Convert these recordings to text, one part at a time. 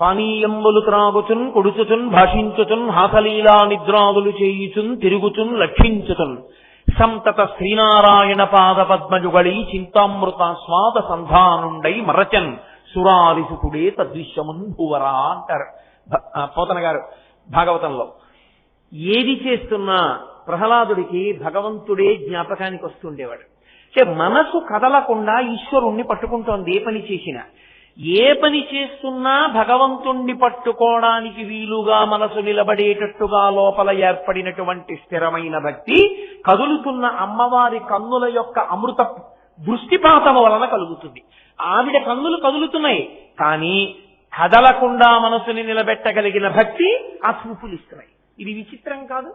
పానీయంబులు త్రాగుచున్ కొడుచుచున్ భాషించుచున్ హాసలీలా నిద్రాదులు చేయుచున్ తిరుగుచున్ లక్షించుచున్. సంతత శ్రీనారాయణ పాద పద్మజుగళి చింతామృత స్వాద సంధానుండై మరచన్. సురారిసుకుడే తద్విశ్వమున్ భువరా అంటారు. పోతన గారు భాగవతంలో. ఏది చేస్తున్నా ప్రహ్లాదుడికి భగవంతుడే జ్ఞాపకానికి వస్తుండేవాడు. అంటే మనసు కదలకుండా ఈశ్వరుణ్ణి పట్టుకుంటోంది ఏ పని చేసినా. ఏ పని చేస్తున్నా భగవంతుణ్ణి పట్టుకోవడానికి వీలుగా మనసు నిలబడేటట్టుగా లోపల ఏర్పడినటువంటి స్థిరమైన భక్తి కదులుతున్న అమ్మవారి కన్నుల యొక్క అమృత దృష్టిపాతము వలన కలుగుతుంది. ఆవిడ కన్నులు కదులుతున్నాయి కానీ కదలకుండా మనసుని నిలబెట్టగలిగిన భక్తి ఆ చూపులు ఇస్తున్నాయి ఇది విచిత్రం కాదు?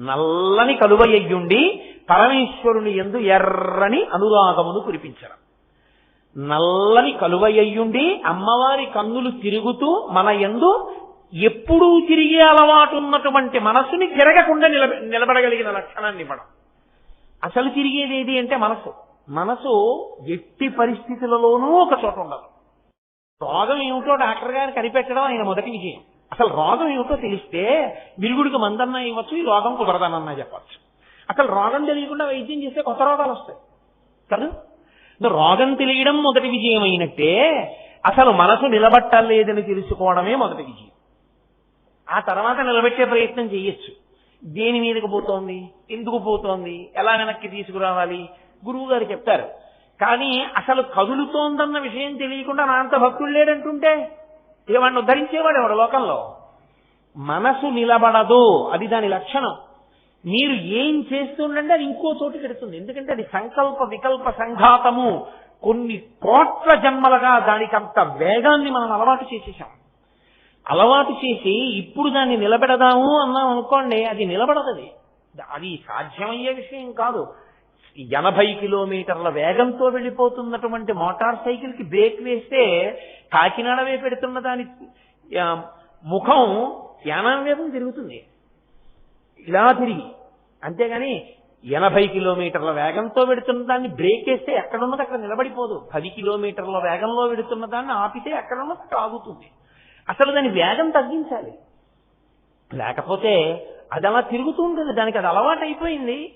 నల్లని కలువయ్యుండి పరమేశ్వరుని ఎందు ఎర్రని అనురాగమును కురిపించడం. నల్లని కలువయ్యుండి అమ్మవారి కన్నులు తిరుగుతూ మన ఎందు ఎప్పుడూ తిరిగే అలవాటు ఉన్నటువంటి మనస్సుని తిరగకుండా నిలబ నిలబడగలిగిన లక్షణాన్ని ఇవ్వడం అసలు తిరిగేది ఏది అంటే మనసు మనసు ఎట్టి పరిస్థితులలోనూ ఒక చోట ఉండదు. రోగం ఏమిటో డాక్టర్ గారు కనిపెట్టడం ఆయన మొదటి విజయం. అసలు రోగం ఏమిటో తెలిస్తే విరుగుడికి మందన్నా ఇవ్వచ్చు ఈ రోగం కుదరదనన్నా చెప్పచ్చు అసలు రోగం తెలియకుండా వైద్యం చేస్తే కొత్త రోగాలు వస్తాయి. కదా రోగం తెలియడం మొదటి విజయం అయినట్టే అసలు మనసు నిలబట్టలేదని తెలుసుకోవడమే మొదటి విజయం. ఆ తర్వాత నిలబెట్టే ప్రయత్నం చేయొచ్చు. దేని మీదకు పోతోంది? ఎందుకు పోతోంది? ఎలా వెనక్కి తీసుకురావాలి? గురువు గారు చెప్తారు. కానీ అసలు కదులుతోందన్న విషయం తెలియకుండా నా అంత భక్తుడు లేడంటుంటే ఇక వాడిని ఉద్ధరించేవాడు ఎవడు లోకంలో? మనసు నిలబడదు. అది దాని లక్షణం. మీరు ఏం చేస్తుండంటే అది ఇంకో చోటు పెడుతుంది ఎందుకంటే అది సంకల్ప వికల్ప సంఘాతము. కొన్ని కోట్ల జన్మలుగా దానికి అంత వేగాన్ని మనం అలవాటు చేసేసాం అలవాటు చేసి ఇప్పుడు దాన్ని నిలబెడదాము అన్నాం అనుకోండి అది నిలబడదది. అది సాధ్యమయ్యే విషయం కాదు. ఎనభై కిలోమీటర్ల వేగంతో వెళ్ళిపోతున్నటువంటి మోటార్ సైకిల్కి బ్రేక్ వేస్తే కాకినాడ వైపు పెడుతున్న దాని ముఖం యానం వేగం తిరుగుతుంది. ఇలా తిరిగి. అంతేగాని ఎనభై కిలోమీటర్ల వేగంతో వెడుతున్న దాన్ని బ్రేక్ వేస్తే ఎక్కడున్నది? అక్కడ నిలబడిపోదు. పది కిలోమీటర్ల వేగంలో వెడుతున్న దాన్ని ఆపితే ఎక్కడున్నది? అక్కడ ఆగుతుంది. అసలు దాని వేగం తగ్గించాలి. లేకపోతే అది అలా తిరుగుతూ ఉంటుంది. దానికి అది అలవాటు అయిపోయింది.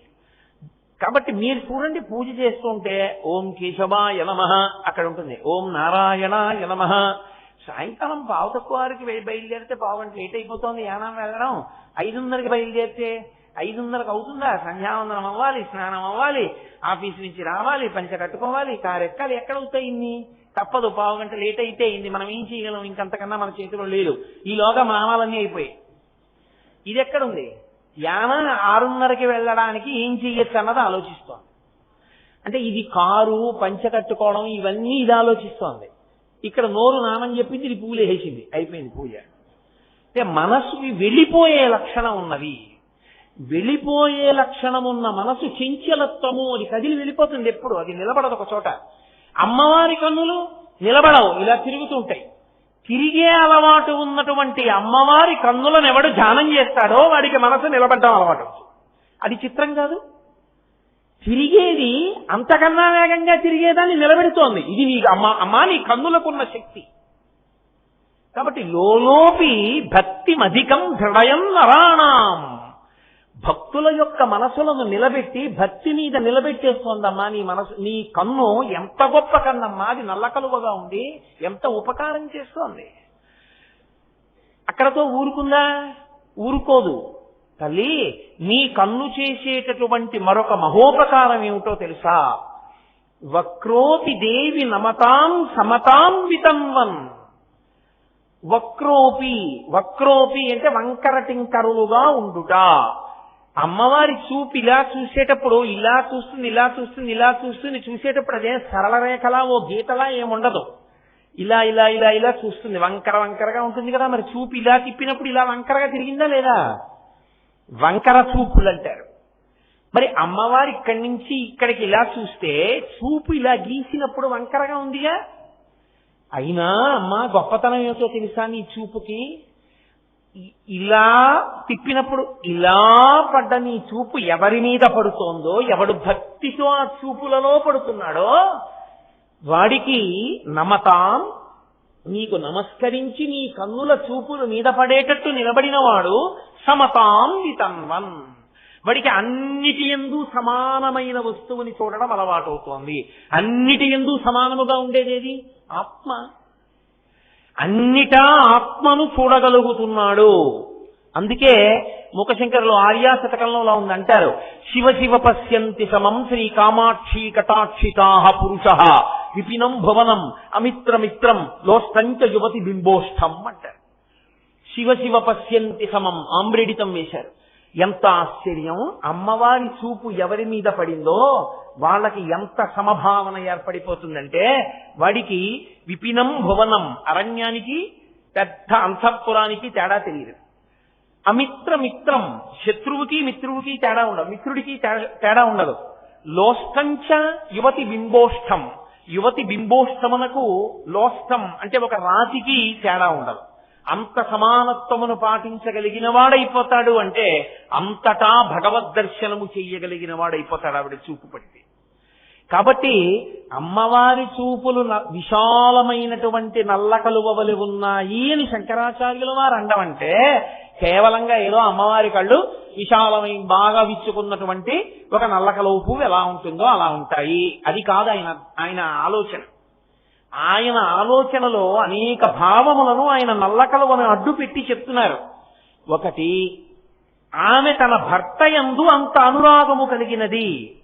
కాబట్టి మీరు చూడండి పూజ చేస్తుంటే ఓం కేశవాయ నమ అక్కడ ఉంటుంది. ఓం నారాయణాయ నమ. సాయంకాలం పావు తక్కువ వారికి బయలుదేరితే పావు గంట లేట్ అయిపోతుంది. యానం వెళ్ళడం? ఐదున్నరకి బయలుదేరితే ఐదున్నరకు అవుతుందా? సంధ్యావందనం అవ్వాలి స్నానం అవ్వాలి ఆఫీస్ నుంచి రావాలి పంచ కట్టుకోవాలి కారు ఎక్కాలి ఎక్కడవుతాయి ఇన్ని తప్పదు పావు గంట లేట్ అయితే అయింది మనం ఏం చేయగలం? ఇంకంతకన్నా మన చేతిలో లేదు. ఈలోగా మామాలన్నీ అయిపోయాయి. ఇది ఎక్కడుంది యాన ఆరున్నరకి వెళ్ళడానికి ఏం చెయ్యొచ్చు అన్నది ఆలోచిస్తోంది. అంటే ఇది కారు పంచ కట్టుకోవడం ఇవన్నీ ఇది ఆలోచిస్తోంది. ఇక్కడ నోరు నామని చెప్పింది ఇది పూలు వేసింది అయిపోయింది పూజ. అంటే మనసుకి వెళ్ళిపోయే లక్షణం ఉన్నది. వెళ్ళిపోయే లక్షణం ఉన్న మనసు చెంచలత్వము అది కదిలి వెళ్ళిపోతుంది ఎప్పుడు. అది నిలబడదు ఒక చోట. అమ్మవారి కన్నులు నిలబడవు ఇలా తిరుగుతుంటాయి. తిరిగే అలవాటు ఉన్నటువంటి అమ్మవారి కన్నులను ఎవడు ధ్యానం చేస్తాడో వాడికి మనసు నిలబడ్డం అలవాటు. అది చిత్రం కాదు. తిరిగేది అంతకన్నా వేగంగా తిరిగేదాన్ని నిలబెడుతోంది. ఇది నీ అమ్మ అమ్మ నీ కన్నులకున్న శక్తి. కాబట్టి లోలోపి భక్తి అధికం హృదయం నరాణం. భక్తుల యొక్క మనసులను నిలబెట్టి భక్తి మీద నిలబెట్టేస్తోందమ్మా నీ మనసు నీ కన్ను ఎంత గొప్ప కన్నమ్మా అది నల్ల కలువగా ఎంత ఉపకారం చేస్తోంది. అక్కడతో ఊరుకుందా? ఊరుకోదు. తల్లి నీ కన్ను చేసేటటువంటి మరొక మహోపకారం ఏమిటో తెలుసా? వక్రోతి దేవి నమతాం సమతాం వితంవన్. వక్రోపి వక్రోపి అంటే వంకర టింకరులుగా ఉండుట. అమ్మవారి చూపు ఇలా చూసేటప్పుడు ఇలా చూస్తుంది ఇలా చూస్తుంది ఇలా చూస్తుంది చూసేటప్పుడు అదే సరళ రేఖలా ఓ గీతలా ఏముండదు. ఇలా ఇలా ఇలా ఇలా చూస్తుంది. వంకర వంకరగా ఉంటుంది కదా మరి చూపు ఇలా తిప్పినప్పుడు ఇలా వంకరగా తిరిగిందా లేదా? వంకర చూపులు అంటారు మరి అమ్మవారి ఇక్కడి నుంచి ఇక్కడికి ఇలా చూస్తే చూపు ఇలా గీసినప్పుడు వంకరగా ఉందిగా అయినా అమ్మ గొప్పతనం ఏమిటో తెలుసా నీ చూపుకి? ఇలా తిప్పినప్పుడు ఇలా పడ్డ నీ చూపు ఎవరి మీద పడుతోందో ఎవడు భక్తితో ఆ చూపులలో పడుతున్నాడో వాడికి నమతాం నీకు నమస్కరించి నీ కన్నుల చూపులు మీద పడేటట్టు నిలబడినవాడు సమతాం వితన్వన్ వాడికి అన్నిటి ఎందు సమానమైన వస్తువుని చూడడం అలవాటవుతోంది. అన్నిటి ఎందు సమానముగా ఉండేదేది? ఆత్మ. అన్నిటా ఆత్మను చూడగలుగుతున్నాడు. అందుకే ముఖశంకరులు ఆర్యా శతకంలో ఇలా ఉంది అంటారు శివ శివ పశ్యంతి సమం శ్రీ కామాక్షి కటాక్షితా పురుష విపినం భవనం అమిత్రమిత్రం లోష్టంచ యువతి బింబోష్టం అంటారు. శివ శివ పశ్యంతి సమం ఆమ్రేడితం వేశారు. ఎంత ఆశ్చర్యం? అమ్మవారి చూపు ఎవరి మీద పడిందో వాళ్ళకి ఎంత సమభావన ఏర్పడిపోతుందంటే వాడికి విపినం భువనం అరణ్యానికి పెద్ద అంతఃపురానికి తేడా తెలియదు. అమిత్ర మిత్రం శత్రువుకి మిత్రువుకి తేడా ఉండదు. మిత్రుడికి తేడా ఉండదు. లోష్టంచ యువతి బింబోష్టం. యువతి బింబోష్టమునకు లోష్టం అంటే ఒక రాతికి తేడా ఉండదు. అంత సమానత్వమును పాటించగలిగిన వాడైపోతాడు అంటే అంతటా భగవద్ దర్శనము చెయ్యగలిగిన వాడైపోతాడు ఆవిడ చూపు పడితే కాబట్టి అమ్మవారి చూపులు న- విశాలమైనటువంటి నల్ల కలువవలి ఉన్నాయి అని శంకరాచార్యుల వారు అండమంటే కేవలంగా ఏదో అమ్మవారి కళ్ళు విశాలమైన బాగా విచ్చుకున్నటువంటి ఒక నల్ల కలువ పువ్వు ఎలా ఉంటుందో అలా ఉంటాయి. అది కాదు ఆయన ఆయన ఆలోచన. ఆయన ఆలోచనలో అనేక భావములను ఆయన నల్లకలువను అడ్డు పెట్టి చెప్తున్నారు. ఒకటి ఆమె తన భర్త యందు అంత అనురాగము కలిగినది.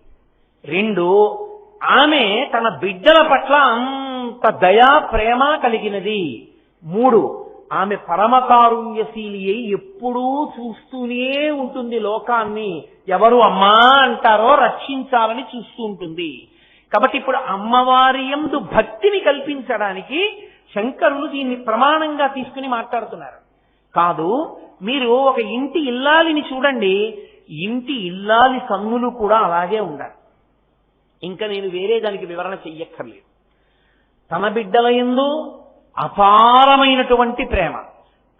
రెండు ఆమె తన బిడ్డల పట్ల అంత దయా ప్రేమ కలిగినది. మూడు ఆమె పరమకారుణ్యశీలి అయి ఎప్పుడూ చూస్తూనే ఉంటుంది లోకాన్ని. ఎవరు అమ్మా అంటారో రక్షించాలని చూస్తూ ఉంటుంది. కాబట్టి ఇప్పుడు అమ్మవారి యందు భక్తిని కల్పించడానికి శంకరులు దీన్ని ప్రమాణంగా తీసుకుని మాట్లాడుతున్నారు. కాదు మీరు ఒక ఇంటి ఇల్లాలిని చూడండి ఇంటి ఇల్లాలి కన్నులు కూడా అలాగే ఉండాలి. ఇంకా నేను వేరే దానికి వివరణ చెయ్యక్కర్లేదు. తన బిడ్డల ఎందు అపారమైనటువంటి ప్రేమ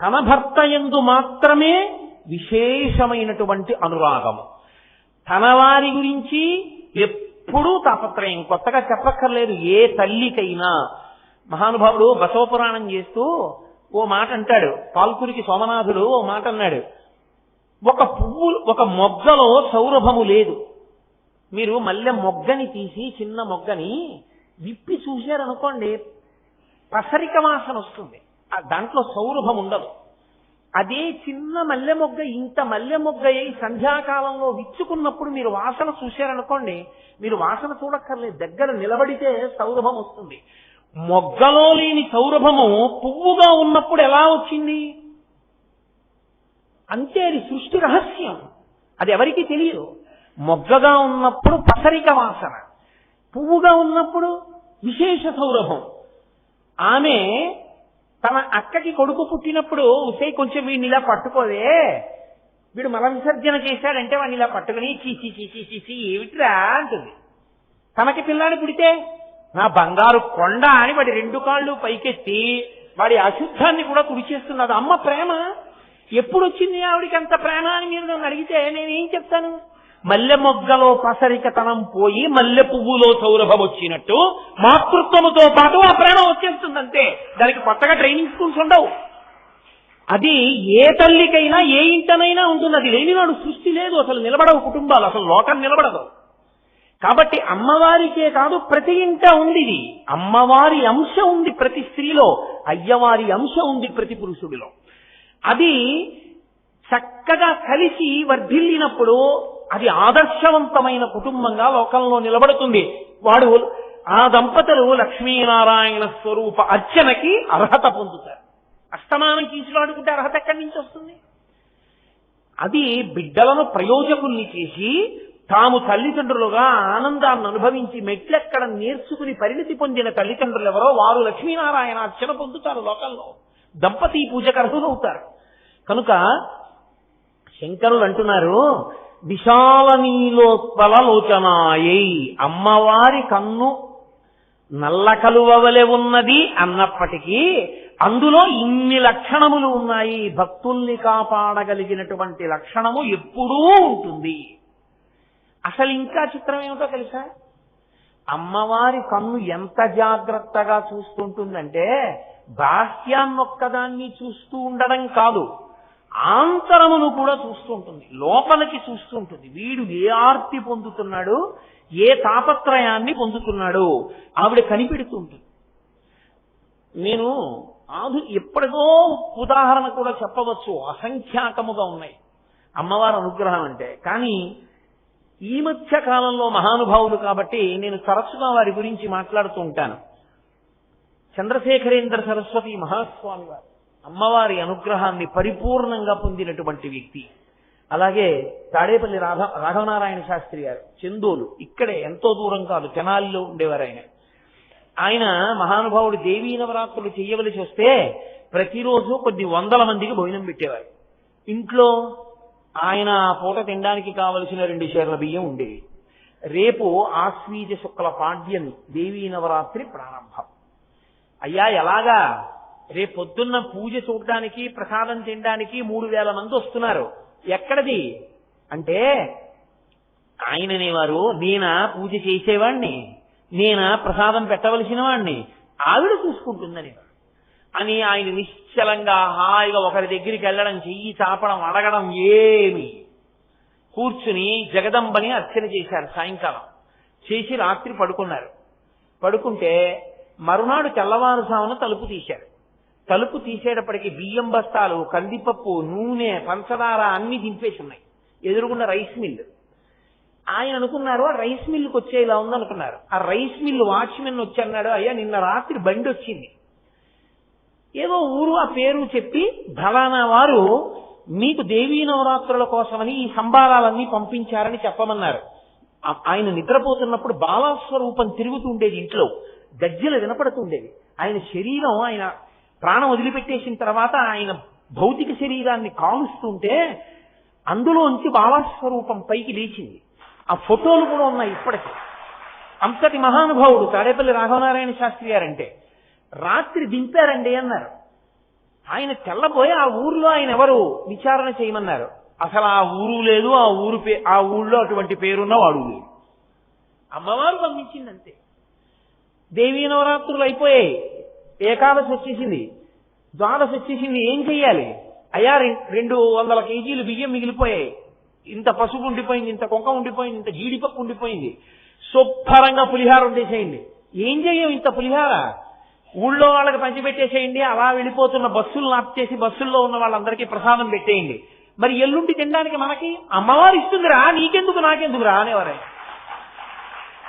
తన భర్త ఎందు మాత్రమే విశేషమైనటువంటి అనురాగము. తన వారి గురించి ఎప్పుడూ తాపత్రయం. కొత్తగా చెప్పక్కర్లేదు ఏ తల్లికైనా. మహానుభావుడు బసవపురాణం చేస్తూ ఓ మాట అంటాడు. పాల్కురికి సోమనాథుడు ఓ మాట అన్నాడు. ఒక పువ్వు ఒక మొగ్గలో సౌరభము లేదు. మీరు మల్లె మొగ్గని తీసి చిన్న మొగ్గని విప్పి చూశారనుకోండి పసరిక వాసన వస్తుంది. ఆ దాంట్లో సౌరభం ఉండదు. అదే చిన్న మల్లె మొగ్గ ఇంత మల్లె మొగ్గ అయి సంధ్యాకాలంలో విచ్చుకున్నప్పుడు మీరు వాసన చూశారనుకోండి మీరు వాసన చూడక్కర్లేదు. దగ్గర నిలబడితే సౌరభం వస్తుంది. మొగ్గలో లేని సౌరభము పువ్వుగా ఉన్నప్పుడు ఎలా వచ్చింది? అంతే అది సృష్టి రహస్యం. అది ఎవరికి తెలియదు. మొగ్గగా ఉన్నప్పుడు పసరిక వాసన పువ్వుగా ఉన్నప్పుడు విశేష సౌరభం. ఆమె తన అక్కకి కొడుకు పుట్టినప్పుడు ఉసే కొంచెం వీడిని ఇలా పట్టుకోదే వీడు మల విసర్జన చేశాడంటే వాడిని ఇలా పట్టుకుని చీచి చీచి చీచి ఏమిట్రా అంటుంది. తనకి పిల్లాడు పుడితే నా బంగారు కొండ అని వాడి రెండు కాళ్ళు పైకెత్తి వాడి అశుద్ధాన్ని కూడా కుడిచేస్తున్నది అమ్మ ప్రేమ. ఎప్పుడు వచ్చింది ఆవిడికి అంత ప్రేమ అని మీరు నన్ను అడిగితే నేనేం చెప్తాను? మల్లె మొగ్గలో పసరికతనం పోయి మల్లె పువ్వులో సౌరభం వచ్చినట్టు మాతృత్వముతో పాటు ఆ ప్రేమ వచ్చేస్తుంది అంతే దానికి కొత్తగా ట్రైనింగ్ స్కూల్స్ ఉండవు. అది ఏ తల్లికైనా ఏ ఇంటనైనా ఉంటుంది. అది లేనినాడు సృష్టి లేదు. అసలు నిలబడవు కుటుంబాలు. అసలు లోకం నిలబడదు. కాబట్టి అమ్మవారికే కాదు ప్రతి ఇంట ఉంది ఇది. అమ్మవారి అంశం ఉంది ప్రతి స్త్రీలో. అయ్యవారి అంశం ఉంది ప్రతి పురుషుడిలో. అది చక్కగా కలిసి వర్ధిల్లినప్పుడు అది ఆదర్శవంతమైన కుటుంబంగా లోకంలో నిలబడుతుంది. వాడు ఆ దంపతులు లక్ష్మీనారాయణ స్వరూప అర్చనకి అర్హత పొందుతారు. అస్తమానం తీసులాడుకుంటే అర్హత ఎక్కడి నుంచి వస్తుంది? అది బిడ్డలను ప్రయోజకుల్ని చేసి తాము తల్లిదండ్రులుగా ఆనందాన్ని అనుభవించి మెట్లెక్కడం నేర్చుకుని పరిణితి పొందిన తల్లిదండ్రులు ఎవరో వారు లక్ష్మీనారాయణ అర్చన పొందుతారు లోకంలో. దంపతి పూజకు అర్హులవుతారు. కనుక శంకరులు అంటున్నారు విశాల నీలోత్పల లోచనాయై అమ్మవారి కన్ను నల్ల కలువవలె ఉన్నది అన్నప్పటికీ అందులో ఇన్ని లక్షణములు ఉన్నాయి. భక్తుల్ని కాపాడగలిగినటువంటి లక్షణము ఎప్పుడూ ఉంటుంది. అసలు ఇంకా చిత్రం ఏమిటో తెలుసా? అమ్మవారి కన్ను ఎంత జాగ్రత్తగా చూస్తుంటుందంటే బాహ్యాన్నొక్కదాన్ని చూస్తూ ఉండడం కాదు. ఆంతరమును కూడా చూస్తూ ఉంటుంది లోపలికి చూస్తూ ఉంటుంది వీడు ఏ ఆర్తి పొందుతున్నాడు? ఏ తాపత్రయాన్ని పొందుతున్నాడు? ఆవిడ కనిపెడుతూ ఉంటుంది నేను ఆధు ఎప్పటికో ఉదాహరణ కూడా చెప్పవచ్చు. అసంఖ్యాకముగా ఉన్నాయి. అమ్మవారి అనుగ్రహం అంటే. కానీ ఈ మధ్య కాలంలో మహానుభావులు కాబట్టి నేను తరచుగా వారి గురించి మాట్లాడుతూ ఉంటాను. చంద్రశేఖరేంద్ర సరస్వతి మహాస్వామి వారు. అమ్మవారి అనుగ్రహాన్ని పరిపూర్ణంగా పొందినటువంటి వ్యక్తి. అలాగే తాడేపల్లి రాఘ రాఘవనారాయణ శాస్త్రి గారు చందోలు ఇక్కడే ఎంతో దూరం కాదు తెనాలిలో ఉండేవారు ఆయన ఆయన మహానుభావుడు దేవీ నవరాత్రులు చేయవలసి వస్తే ప్రతిరోజు కొద్ది వందల మందికి భోజనం పెట్టేవారు. ఇంట్లో ఆయన పూట తినడానికి కావలసిన రెండు షేర్ల బియ్యం ఉండేవి. రేపు ఆశ్వీజ శుక్ల పాడ్యమి దేవీ నవరాత్రి ప్రారంభం. అయ్యా ఎలాగా? రేపు పొద్దున్న పూజ చూడడానికి ప్రసాదం తినడానికి మూడు వేల మంది వస్తున్నారు. ఎక్కడది? అంటే ఆయననేవారు నేనా పూజ చేసేవాణ్ణి? నేనా ప్రసాదం పెట్టవలసిన వాణ్ణి ఆవిడ చూసుకుంటుందని అని ఆయన నిశ్చలంగా హాయిగా ఒకరి దగ్గరికి వెళ్ళడం చెయ్యి చాపడం అడగడం ఏమి. కూర్చుని జగదంబని అర్చన చేశారు సాయంకాలం. చేసి రాత్రి పడుకున్నారు. పడుకుంటే మరునాడు తెల్లవారుజామున తలుపు తీశారు. తలుపు తీసేటప్పటికి బియ్యం బస్తాలు కందిపప్పు నూనె పంచదార అన్ని దింపేసి ఉన్నాయి. ఎదురుగున్న రైస్ మిల్ ఆయన అనుకున్నారు ఆ రైస్ మిల్లుకి వచ్చే ఇలా ఉందనుకున్నారు. ఆ రైస్ మిల్లు వాచ్మెన్ వచ్చి అన్నాడు అయ్యా నిన్న రాత్రి బండి వచ్చింది. ఏదో ఊరు ఆ పేరు చెప్పి ఫలానా వారు మీకు దేవీ నవరాత్రుల కోసమని ఈ సంబారాలన్నీ పంపించారని చెప్పమన్నారు. ఆయన నిద్రపోతున్నప్పుడు బాలస్వరూపం తిరుగుతూ ఉండేది ఇంట్లో. గజ్జెలు వినపడుతుండేవి ఆయన శరీరం ఆయన ప్రాణం వదిలిపెట్టేసిన తర్వాత ఆయన భౌతిక శరీరాన్ని కాలుస్తుంటే అందులోంచి బాలస్వరూపం పైకి లేచింది. ఆ ఫోటోలు కూడా ఉన్నాయి ఇప్పటికీ. అంతటి మహానుభావుడు తాడేపల్లి రాఘవనారాయణ శాస్త్రి గారంటే రాత్రి దింపారండి అన్నారు. ఆయన తెల్లబోయి ఆ ఊర్లో ఆయన ఎవరు విచారణ చేయమన్నారు. అసలు ఆ ఊరు లేదు ఆ ఊరు పే ఆ ఊళ్ళో అటువంటి పేరున్న వాడు లేదు. అమ్మవారు పంపించిందంతే. దేవీ నవరాత్రులు అయిపోయాయి. ఏకాదశి వచ్చేసింది. ద్వాదశి వచ్చేసింది ఏం చెయ్యాలి? అయ్యా రెండు వందల కేజీలు బియ్యం మిగిలిపోయాయి. ఇంత పసుపు ఉండిపోయింది ఇంత కొంక ఉండిపోయింది ఇంత జీడిపప్పు ఉండిపోయింది. శుభ్రంగా పులిహార ఉండేసేయండి ఏం చెయ్యం ఇంత పులిహార? ఊళ్ళో వాళ్ళకి పంచిపెట్టేసేయండి అలా వెళ్ళిపోతున్న బస్సులు నాప్ బస్సుల్లో ఉన్న వాళ్ళందరికీ ప్రసాదం పెట్టేయండి. మరి ఎల్లుండి తినడానికి మనకి అమ్మవారు ఇస్తుందిరా నీకెందుకు నాకెందుకురా రా ఆయన.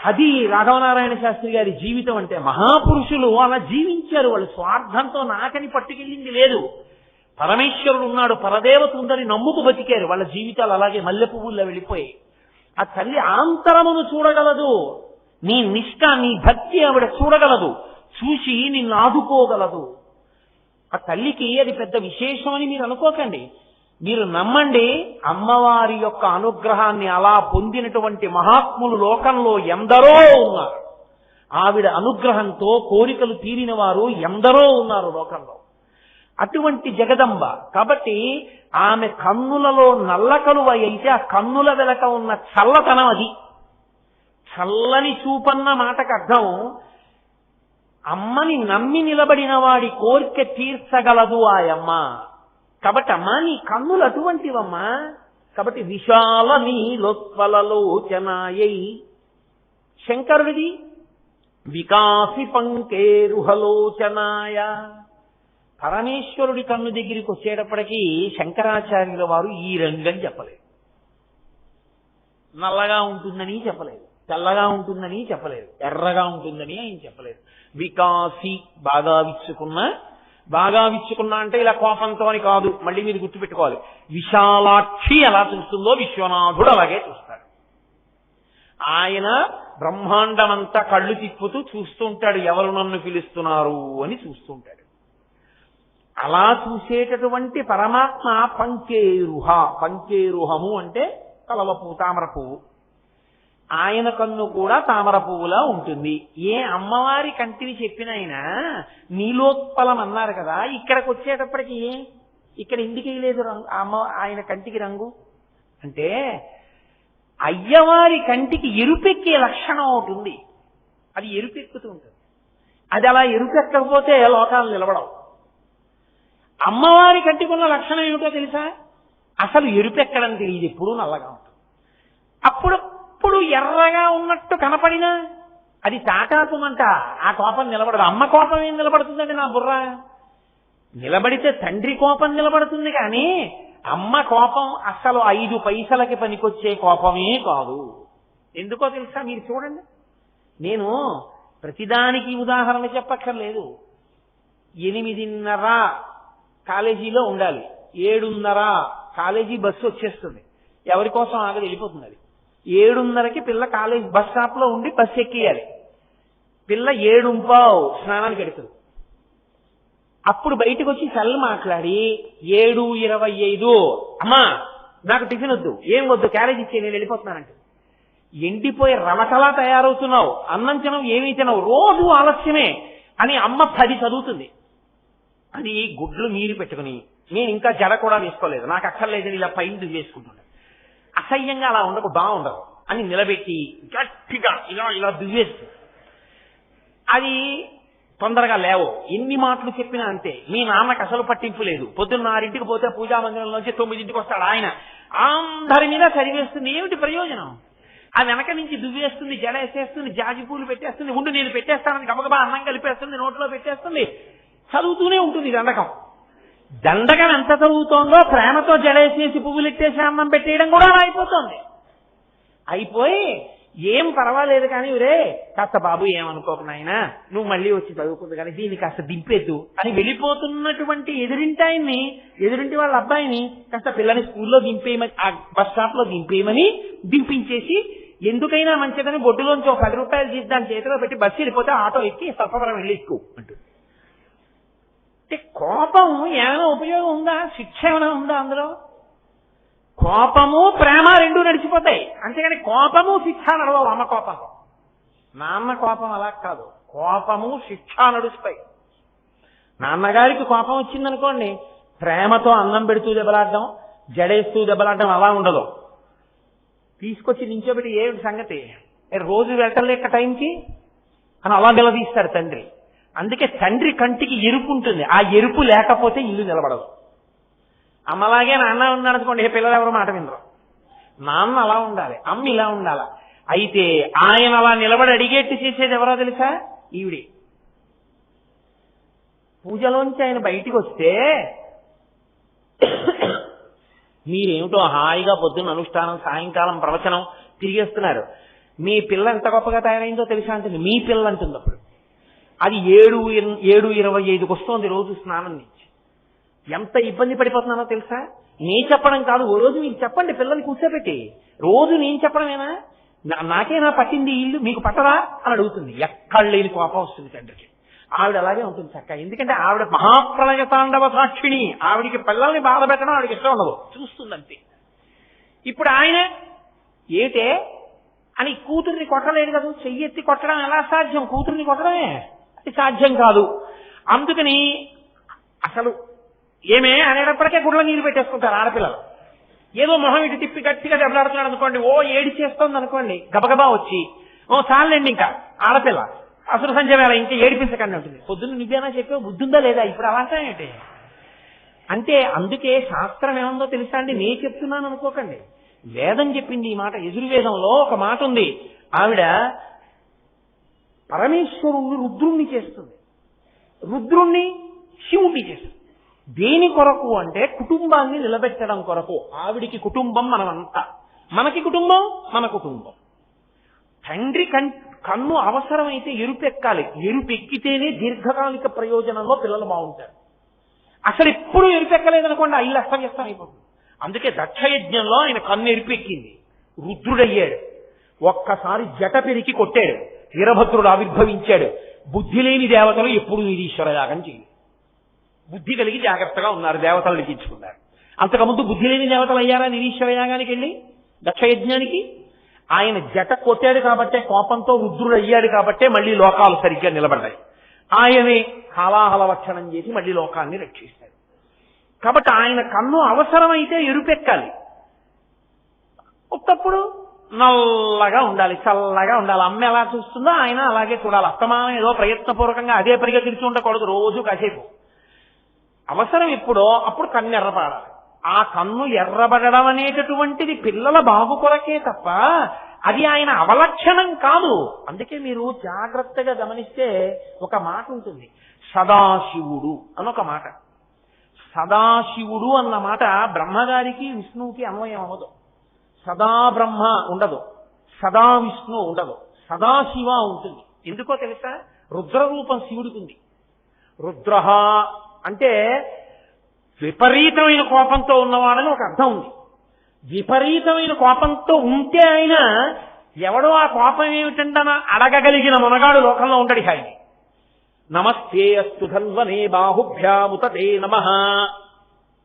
అది రాఘవనారాయణ శాస్త్రి గారి జీవితం అంటే మహాపురుషులు అలా జీవించారు. వాళ్ళు స్వార్థంతో నాకని పట్టుకెళ్ళింది లేదు. పరమేశ్వరుడు ఉన్నాడు పరదేవత ఉందని నమ్ముకు బతికారు. వాళ్ళ జీవితాలు అలాగే మల్లె పువ్వుల్లో వెళ్ళిపోయాయి. ఆ తల్లి ఆంతరమును చూడగలదు. నీ నిష్ట నీ భక్తి ఆవిడ చూడగలదు. చూసి నిన్ను ఆదుకోగలదు. ఆ తల్లికి అది పెద్ద విశేషమని మీరు అనుకోకండి. మీరు నమ్మండి అమ్మవారి యొక్క అనుగ్రహాన్ని అలా పొందినటువంటి మహాత్ములు లోకంలో ఎందరో ఉన్నారు. ఆవిడ అనుగ్రహంతో కోరికలు తీరిన వారు ఎందరో ఉన్నారు లోకంలో. అటువంటి జగదంబ. కాబట్టి ఆమె కన్నులలో నల్ల కలువ అయితే ఆ కన్నుల వెనక ఉన్న చల్లతనం అది. చల్లని చూపన్న మాటకు అర్థం. అమ్మని నమ్మి నిలబడిన వాడి కోరిక తీర్చగలదు ఆ కాబట్టి అమ్మా నీ కన్నులు అటువంటివమ్మా. కాబట్టి విశాల నీ లోత్వలలోచనాయై శంకరుడిది వికాసి పంకేరుహలోచనాయ. పరమేశ్వరుడి కన్ను దగ్గరికి వచ్చేటప్పటికీ శంకరాచార్యుల వారు ఈ రంగం చెప్పలేదు. నల్లగా ఉంటుందని చెప్పలేదు. తెల్లగా ఉంటుందని చెప్పలేదు. ఎర్రగా ఉంటుందని ఆయన చెప్పలేదు. వికాసి బాగా విచ్చుకున్న బాగా విచ్చుకున్నా అంటే ఇలా కోపంతో అని కాదు. మళ్ళీ మీరు గుర్తుపెట్టుకోవాలి. విశాలాక్షి ఎలా చూస్తుందో విశ్వనాథుడు అలాగే చూస్తాడు. ఆయన బ్రహ్మాండమంతా కళ్ళు తిప్పుతూ చూస్తుంటాడు. ఎవరు నన్ను పిలుస్తున్నారు అని చూస్తుంటాడు. అలా చూసేటటువంటి పరమాత్మ పంకేరుహ పంకేరుహము అంటే కలవ పువ్వు తామర పువ్వు. ఆయన కన్ను కూడా తామర పువ్వులా ఉంటుంది. ఏ అమ్మవారి కంటిని చెప్పిన ఆయన నీలోత్పలం అన్నారు కదా ఇక్కడికి వచ్చేటప్పటికి ఇక్కడ ఎందుకు వేయలేదు రంగు? అమ్మ ఆయన కంటికి రంగు? అంటే అయ్యవారి కంటికి ఎరుపెక్కే లక్షణం ఒకటి ఉంది. అది ఎరుపెక్కుతూ ఉంటుంది. అది అలా ఎరుపెక్కకపోతే లోకాలు నిలబడవు. అమ్మవారి కంటికున్న లక్షణం ఏమిటో తెలుసా? అసలు ఎరుపెక్కడం తెలియదు ఎప్పుడు నల్లగా ఉంటుంది. అప్పుడు అప్పుడప్పుడు ఎర్రగా ఉన్నట్టు కనపడినా అది తాటాకుమంట ఆ కోపం నిలబడదు. అమ్మ కోపం ఏం నిలబడుతుందండి నా బుర్ర? నిలబడితే తండ్రి కోపం నిలబడుతుంది కానీ అమ్మ కోపం అసలు ఐదు పైసలకి పనికొచ్చే కోపమే కాదు. ఎందుకో తెలుసా మీరు చూడండి. నేను ప్రతిదానికి ఉదాహరణ చెప్పక్కర్లేదు. ఎనిమిదిన్నర కాలేజీలో ఉండాలి. ఏడున్నర కాలేజీ బస్సు వచ్చేస్తుంది. ఎవరి కోసం ఆగదు వెళ్ళిపోతుంది అది. ఏడున్నరకి పిల్ల కాలేజ్ బస్ స్టాప్లో ఉండి బస్సు ఎక్కియాలి. పిల్ల ఏడుంపావు స్నానానికి ఎడుతుంది. అప్పుడు బయటకు వచ్చి సెల్ మాట్లాడి ఏడు ఇరవై ఐదు. అమ్మా నాకు టిఫిన్ వద్దు. ఏం వద్దు? క్యారేజ్ ఇచ్చే నేను వెళ్ళిపోతున్నానంటే. ఎండిపోయి రమటలా తయారవుతున్నావు. అన్నం తినవు ఏమీ తినవు. రోజు ఆలస్యమే అని అమ్మ పది చదువుతుంది. అది గుడ్లు నీరు పెట్టుకుని నేను ఇంకా జడ కూడా వేసుకోలేదు నాకు అక్కర్లేదని ఇలా పైన వేసుకుంటున్నాను అసహ్యంగా అలా ఉండకు బాగుండదు అని నిలబెట్టి గట్టిగా ఇలా ఇలా దువ్వేస్తుంది అది తొందరగా లేవు. ఎన్ని మాటలు చెప్పినా అంతే. మీ నాన్నకి అసలు పట్టింపు లేదు. పొద్దున్న ఆరింటికి పోతే పూజా మందిరంలోంచి తొమ్మిదింటికి వస్తాడు ఆయన. అందరి మీద చదివేస్తుంది. ఏమిటి ప్రయోజనం? ఆ వెనక నుంచి దువ్వేస్తుంది జడ వేసేస్తుంది జాజి పూలు పెట్టేస్తుంది ఉండు నేను పెట్టేస్తానని గబగబా అన్నం కలిపేస్తుంది నోట్లో పెట్టేస్తుంది. చదువుతూనే ఉంటుంది దండకం. దండగం ఎంత చదువుతోందో ప్రేమతో జడేసేసి పువ్వులు ఎట్టేసి అన్నం పెట్టేయడం కూడా అలా అయిపోతుంది. అయిపోయి ఏం పర్వాలేదు కానీ రే కాస్త బాబు ఏమనుకోకు నాయనా నువ్వు మళ్ళీ వచ్చి చదువుకుంది కానీ దీన్ని కాస్త దింపేద్దు అని వెళ్ళిపోతున్నటువంటి ఎదురింటాయన్ని ఎదురింటి వాళ్ళ అబ్బాయిని కాస్త పిల్లని స్కూల్లో దింపేయమని ఆ బస్ స్టాప్లో దింపేయమని దింపించేసి ఎందుకైనా మంచిదని బొడ్డులోంచి ఒక పది రూపాయలు తీసి దాని చేతిలో పెట్టి బస్సు వెళ్ళిపోతే ఆటో ఎక్కి సత్వరం వెళ్ళి అంటుంది అంటే కోపం ఏమైనా ఉపయోగం ఉందా? శిక్ష ఏమైనా ఉందా అందులో? కోపము ప్రేమ రెండు నడిచిపోతాయి. అంతేగాని కోపము శిక్ష నడవవు అమ్మ కోపంలో నాన్న కోపం అలా కాదు. కోపము శిక్ష నడుస్తాయి. నాన్నగారికి కోపం వచ్చిందనుకోండి ప్రేమతో అన్నం పెడుతూ దెబ్బలాడడం జడేస్తూ దెబ్బలాడడం అలా ఉండదు. తీసుకొచ్చి నించోబెట్టి ఏమిటి సంగతి? రోజు రోజు వెళ్ళలేక టైంకి? అని అలా నిలదీస్తాడు తండ్రి. అందుకే తండ్రి కంటికి ఎరుపు ఉంటుంది. ఆ ఎరుపు లేకపోతే ఇల్లు నిలబడదు. అమ్మలాగే నాన్న ఉన్నాడు అనుకోండి ఏ పిల్లలు ఎవరు మాట వినరు. నాన్న అలా ఉండాలి అమ్మ ఇలా ఉండాలి. అయితే ఆయన అలా నిలబడి అడిగేట్టు చేసేది ఎవరో తెలుసా? ఈవిడే. పూజలోంచి ఆయన బయటికి వస్తే మీరేమిటో హాయిగా పొద్దున్న అనుష్ఠానం సాయంకాలం ప్రవచనం తిరిగేస్తున్నారు. మీ పిల్ల ఎంత గొప్పగా తయారైందో తెలుసా అంటుంది? మీ పిల్ల అంటుంది అప్పుడు. అది ఏడు ఏడు ఇరవై ఐదుకి వస్తోంది రోజు స్నానం నుంచి. ఎంత ఇబ్బంది పడిపోతున్నానో తెలుసా? నేను చెప్పడం కాదు ఓ రోజు మీకు చెప్పండి పిల్లల్ని కూర్చోబెట్టి. రోజు నేను చెప్పడమేనా? నా- నాకేనా పట్టింది ఇల్లు మీకు పట్టదా? అని అడుగుతుంది. ఎక్కడ లేని కోపం వస్తుంది తండ్రికి. ఆవిడ అలాగే ఉంటుంది చక్క. ఎందుకంటే ఆవిడ మహాప్రళయ తాండవ సాక్షిణి. ఆవిడికి పిల్లల్ని బాధ పెట్టడం ఆవిడకి ఇష్టం ఉండదు. చూస్తుందంతే. ఇప్పుడు ఆయన ఏటే? అని కూతుర్ని కొట్టలేడు కదా. చెయ్యెత్తి కొట్టడం ఎలా సాధ్యం? కూతుర్ని కొట్టడమే. అది సాధ్యం కాదు. అందుకని అసలు ఏమే అనేటప్పటికే గుడ్ల నీరు పెట్టేసుకుంటారు ఆడపిల్లలు. ఏదో మొహం ఇటు తిప్పి గట్టిగా దెబ్బలాడుతున్నాడు అనుకోండి ఓ ఏడి చేస్తోంది అనుకోండి గబగబా వచ్చి ఓ చాలండి ఇంకా ఆడపిల్ల. అసలు సంజయ్ ఇంకా ఏడిపించకండి ఉంటుంది. పొద్దున్న నువ్వేనా చెప్పావు? బుద్ధిందా లేదా? ఇప్పుడు అలా ఏంటి? అంటే అందుకే శాస్త్రం ఏముందో తెలుసా అండి? నేను చెప్తున్నాను అనుకోకండి. వేదం చెప్పింది ఈ మాట. యజుర్వేదంలో ఒక మాట ఉంది. ఆవిడ పరమేశ్వరుణ్ణి రుద్రుణ్ణి చేస్తుంది. రుద్రుణ్ణి శివుణ్ణి చేస్తుంది. దేని కొరకు అంటే కుటుంబాన్ని నిలబెట్టడం కొరకు. ఆవిడికి కుటుంబం మనమంతా. మనకి కుటుంబం మన కుటుంబం. తండ్రి కన్ కన్ను అవసరమైతే ఎరుపెక్కాలి. ఎరుపెక్కితేనే దీర్ఘకాలిక ప్రయోజనంలో పిల్లలు బాగుంటారు. అసలు ఎప్పుడు ఎరుపెక్కలేదనుకోండి ఆ ఇల్లు అస్తవ్యస్తం అయిపోతుంది అందుకే దక్షయజ్ఞంలో ఆయన కన్ను ఎరుపెక్కింది. రుద్రుడయ్యాడు. ఒక్కసారి జట పెరిగి కొట్టాడు. వీరభద్రుడు ఆవిర్భవించాడు. బుద్ధి లేని దేవతలు ఎప్పుడు నిరీశ్వర యాగం బుద్ధి కలిగి జాగ్రత్తగా ఉన్నారు దేవతలు లిఖించుకున్నారు అంతకుముందు బుద్ధి లేని దేవతలు అయ్యారా నిరీశ్వర యాగానికి వెళ్ళి? దక్షయజ్ఞానికి? ఆయన జట కొట్టాడు కాబట్టే కోపంతో రుద్రుడు అయ్యాడు కాబట్టే మళ్ళీ లోకాలు సరిగ్గా నిలబడ్డాయి. ఆయనే హాలాహలవక్షణం చేసి మళ్ళీ లోకాన్ని రక్షిస్తాడు. కాబట్టి ఆయన కన్ను అవసరమైతే ఎరుపెక్కాలి. ఒకప్పుడు నల్లగా ఉండాలి చల్లగా ఉండాలి. అమ్మ ఎలా చూస్తుందో ఆయన అలాగే చూడాలి. అస్తమానం ఏదో ప్రయత్నపూర్వకంగా అదే పరిగా ఉండకూడదు. రోజు కాసేపు. అవసరం ఎప్పుడో అప్పుడు కన్ను ఎర్రపడాలి ఆ కన్ను ఎర్రబడడం అనేటటువంటిది పిల్లల బాగు కొరకే తప్ప అది ఆయన అవలక్షణం కాదు. అందుకే మీరు జాగ్రత్తగా గమనిస్తే ఒక మాట ఉంటుంది. సదాశివుడు అని ఒక మాట. సదాశివుడు అన్న మాట బ్రహ్మగారికి విష్ణువుకి అన్వయం అవ్వదు. సదా బ్రహ్మ ఉండదు. సదా విష్ణు ఉండదు. సదా శివ ఉంటుంది. ఎందుకో తెలుసా? రుద్రరూపం శివుడికి ఉంది. రుద్ర అంటే విపరీతమైన కోపంతో ఉన్నవాడని ఒక అర్థం ఉంది. విపరీతమైన కోపంతో ఉంటే ఆయన ఎవడో ఆ కోపం ఏమిటంటే అడగగలిగిన మునగాడు లోకంలో ఉండడు హాయి నమస్తే అస్తు ధన్వనే బాహుభ్యాముతే నమ.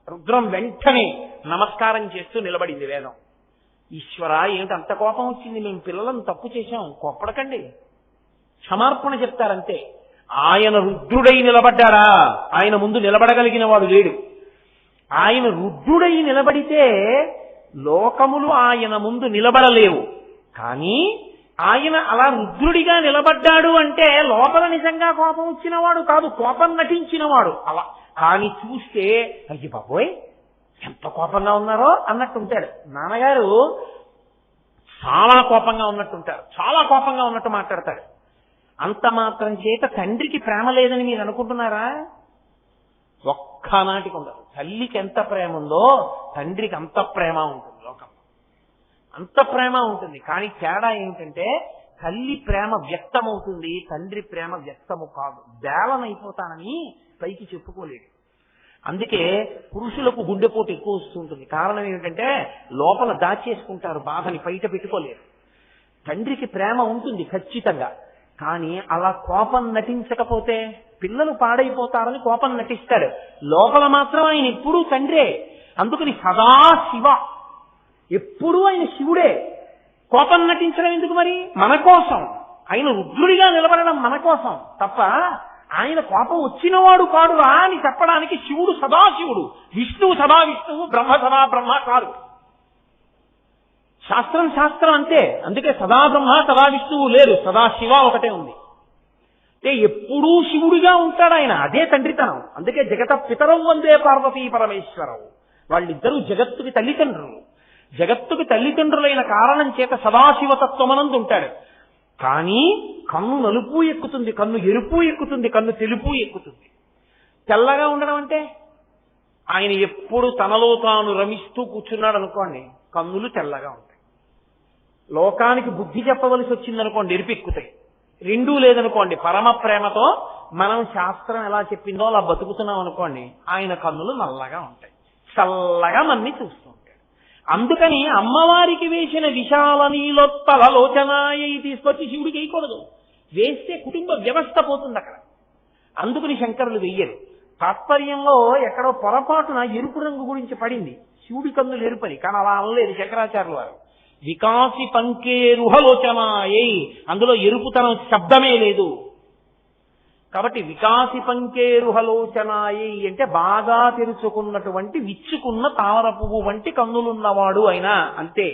రుద్రం వెంటనే నమస్కారం చేస్తూ నిలబడింది వేదం. ఈశ్వర ఏమిటి అంత కోపం వచ్చింది? మేము పిల్లలను తప్పు చేశాం. కోప్పడకండి. క్షమార్పణ చెప్తారంతే. ఆయన రుద్రుడై నిలబడ్డారా? ఆయన ముందు నిలబడగలిగిన వాడు లేడు. ఆయన రుద్రుడై నిలబడితే లోకములు ఆయన ముందు నిలబడలేవు. కానీ ఆయన అలా రుద్రుడిగా నిలబడ్డాడు అంటే లోపల నిజంగా కోపం వచ్చినవాడు కాదు. కోపం నటించినవాడు. అలా. కానీ చూస్తే అయ్యి బాబోయ్ ఎంత కోపంగా ఉన్నారో అన్నట్టు ఉంటాడు నాన్నగారు చాలా కోపంగా ఉన్నట్టుంటారు. చాలా కోపంగా ఉన్నట్టు మాట్లాడతాడు అంత మాత్రం చేత తండ్రికి ప్రేమ లేదని మీరు అనుకుంటున్నారా? ఒక్కనాటికి ఉండదు. తల్లికి ఎంత ప్రేమ ఉందో తండ్రికి అంత ప్రేమ ఉంటుంది లోకంలో అంత ప్రేమ ఉంటుంది. కానీ తేడా ఏమిటంటే తల్లి ప్రేమ వ్యక్తమవుతుంది తండ్రి ప్రేమ వ్యక్తము కాదు. బేలనైపోతానని పైకి చెప్పుకోలేడు అందుకే పురుషులకు గుండెపోటు ఎక్కువ వస్తుంటుంది. కారణం ఏమిటంటే లోపల దాచేసుకుంటారు బాధని బయట పెట్టుకోలేరు. తండ్రికి ప్రేమ ఉంటుంది ఖచ్చితంగా. కానీ అలా కోపం నటించకపోతే పిల్లలు పాడైపోతారని కోపం నటిస్తాడు. లోపల మాత్రం ఆయన ఎప్పుడూ తండ్రే. అందుకని సదా శివ. ఎప్పుడూ ఆయన శివుడే. కోపం నటించడం ఎందుకు మరి? మన కోసం. ఆయన రుద్రుడిగా నిలబడడం మన కోసం. తప్ప ఆయన కోపం వచ్చినవాడు కాడురా అని చెప్పడానికి శివుడు సదాశివుడు. విష్ణువు సదా విష్ణువు బ్రహ్మ సదా బ్రహ్మ కాదు. శాస్త్రం శాస్త్రం అంతే అందుకే సదా బ్రహ్మ సదా విష్ణువు లేరు సదా శివ ఒకటే ఉంది. అంటే ఎప్పుడూ శివుడిగా ఉంటాడు ఆయన అదే తండ్రితనం. అందుకే జగత పితరం వందే పార్వతీ పరమేశ్వరవు. వాళ్ళిద్దరూ జగత్తుకి తల్లిదండ్రులు. జగత్తుకి తల్లిదండ్రులైన కారణం చేత సదాశివతత్వమనందు ఉంటాడు కానీ కన్ను నలుపు ఎక్కుతుంది కన్ను ఎరుపు ఎక్కుతుంది కన్ను తెలుపు ఎక్కుతుంది. తెల్లగా ఉండడం అంటే ఆయన ఎప్పుడు తనలో తాను రమిస్తూ కూర్చున్నాడు అనుకోండి కన్నులు తెల్లగా ఉంటాయి. లోకానికి బుద్ధి చెప్పవలసి వచ్చిందనుకోండి ఎక్కుతాయి రెండూ లేదనుకోండి పరమ ప్రేమతో మనం శాస్త్రం ఎలా చెప్పిందో అలా బతుకుతున్నాం అనుకోండి ఆయన కన్నులు నల్లగా ఉంటాయి. చల్లగా మన్ని చూస్తాం. అందుకని అమ్మవారికి వేసిన విశాల నీలోత్పల లోచనాయి తీసుకొచ్చి శివుడికి వేయకూడదు వేస్తే కుటుంబ వ్యవస్థ పోతుంది అక్కడ. అందుకని శంకరులు వెయ్యరు. తాత్పర్యంలో ఎక్కడో పొరపాటున ఎరుపు రంగు గురించి పడింది. శివుడి కన్నులు ఎరుపని. కానీ అలా అనలేదు శంకరాచార్యులు వారు. వికాసి పంకేరుహలోచనాయై అందులో ఎరుపుతనం శబ్దమే లేదు. కాబట్టి వికాసి పంకేరుహలోచనాయి అంటే బాగా తెరుచుకున్నటువంటి విచ్చుకున్న తామర పువ్వు వంటి కన్నులున్నవాడు అయినా అంతే.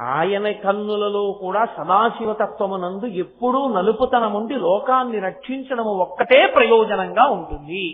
ఆయన కన్నులలో కూడా సదాశివతత్వమునందు ఎప్పుడూ నలుపుతనముండి లోకాన్ని రక్షించడము ఒక్కటే ప్రయోజనంగా ఉంటుంది.